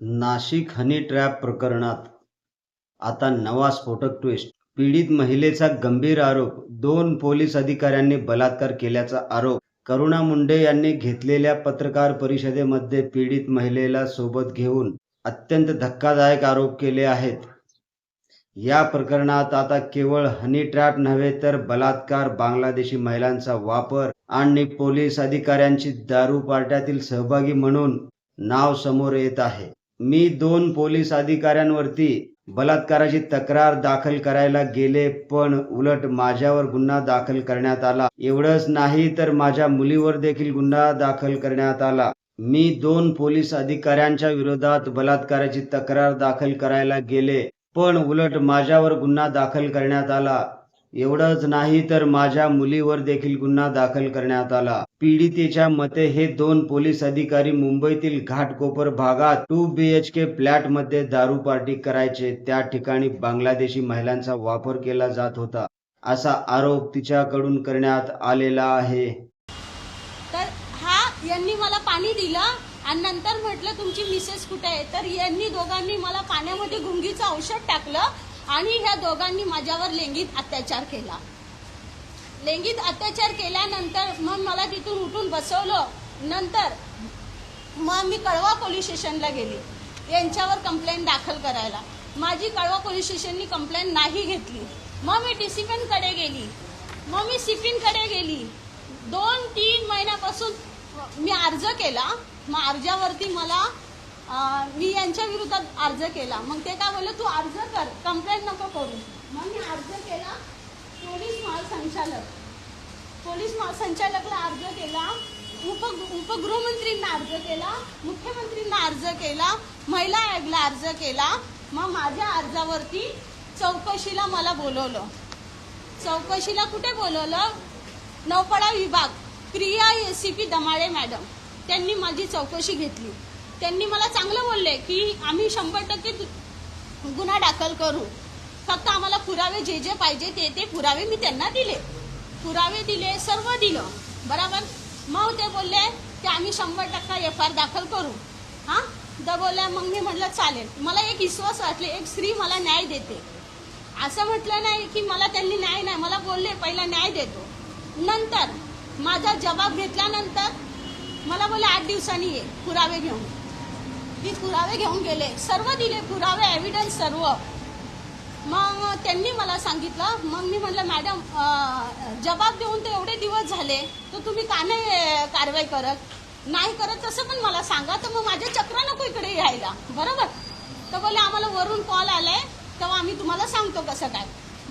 Nashik honey trap प्रकरणात आता नवा स्फोटक ट्विस्ट पीडित महिलेचा गंभीर आरोप. दोन पोलीस अधिकाऱ्यांनी बलात्कार केल्याचा आरोप. करुणा मुंडे यांनी घेतलेल्या पत्रकार परिषदेमध्ये पीडित महिलेला सोबत घेऊन अत्यंत धक्कादायक आरोप केले आहेत. या प्रकरणात आता केवळ हनी ट्रॅप नव्हे तर बलात्कार बांगलादेशी महिलांचा वापर आणि पोलीस अधिकाऱ्यांची दारू पार्ट्यातील सहभागी म्हणून नाव समोर येत आहे. मी दोन पोलीस अधिकाऱ्यांवरती बलात्काराची तक्रार दाखल करायला गेले पण उलट माझ्यावर गुन्हा दाखल करण्यात आला. एवढंच नाही तर माझ्या मुलीवर देखील गुन्हा दाखल करण्यात आला. मी दोन पोलीस अधिकाऱ्यांच्या विरोधात बलात्काराची तक्रार दाखल करायला गेले पण उलट माझ्यावर गुन्हा दाखल करण्यात आला. एवढंच नाही तर माझ्या मुलीवर देखील गुन्हा दाखल करण्यात आला. पीडितेच्या मते हे दोन पोलीस अधिकारी मुंबईतील घाटकोपर भागात टू बी एच के फ्लॅटमध्ये दारू पार्टी करायचे. त्या ठिकाणी बांगलादेशी महिलांचा वापर केला जात होता. असा आरोप तिच्याकडून करण्यात आलेला आहे. तर हा यांनी मला पाणी दिलं आणि नंतर म्हटलं तुमची मिसेस कुठे आहे? तर यांनी दोघांनी मला पाण्यामध्ये गुंगीचं औषध टाकलं आणि ह्या दोघांनी माझ्यावर लैंगिक अत्याचार केला. लैंगिक अत्याचार केल्यानंतर मग मला तिथून उठून बसवलं. नंतर मग मी कळवा पोलीस स्टेशनला गेली. यांच्यावर कंप्लेंट दाखल करायला. माझी कळवा पोलीस स्टेशननी कंप्लेंट नाही घेतली. मग मी डिसिप्लिनकडे गेली. मग मी सिपिनकडे गेली. दोन तीन महिन्यापासून मी अर्ज केला. मग अर्जावरती मला मी यांच्या विरोधात अर्ज केला. मग ते काय बोललं तू अर्ज कर. कंप्लेंट नको करू. मग मी अर्ज केला. पोलीस महासंचालक पोलीस महासंचालकला अर्ज केला. उप उपगृहमंत्रींना अर्ज केला. मुख्यमंत्रींना अर्ज केला. महिला आयोगला अर्ज केला. मग माझ्या अर्जावरती चौकशीला मला बोलवलं. चौकशीला कुठे बोलवलं? नौपाडा विभाग Priya S C P Damale madam. त्यांनी माझी चौकशी घेतली. त्यांनी मला चांगलं बोलले की आम्ही शंभर टक्के गुन्हा दाखल करू. फक्त आम्हाला पुरावे जे जे पाहिजे ते ते पुरावे मी त्यांना दिले. पुरावे दिले सर्व दिलं. बरोबर? मग ते बोलले की आम्ही शंभर टक्का एफ आर दाखल करू. हां? तर बोलल्या मग मी म्हटलं चालेल. मला एक विश्वास वाटले एक स्त्री मला न्याय देते. असं म्हटलं नाही की मला त्यांनी न्याय नाही मला बोलले पहिला न्याय देतो. नंतर माझा जबाब घेतल्यानंतर मला बोलले आठ दिवसांनी ये पुरावे घेऊन. मी पुरावे घेऊन गेले. सर्व दिले पुरावे एव्हिडन्स सर्व. मग त्यांनी मला सांगितलं मग मी म्हटलं मॅडम जबाब देऊन तर एवढे दिवस झाले तर तुम्ही का नाही कारवाई करत? नाही करत तसं पण मला सांगा तर मग माझ्या चक्र नको इकडे यायला. बरोबर. तर बोले आम्हाला वरून कॉल आलाय तेव्हा आम्ही तुम्हाला सांगतो कसं काय.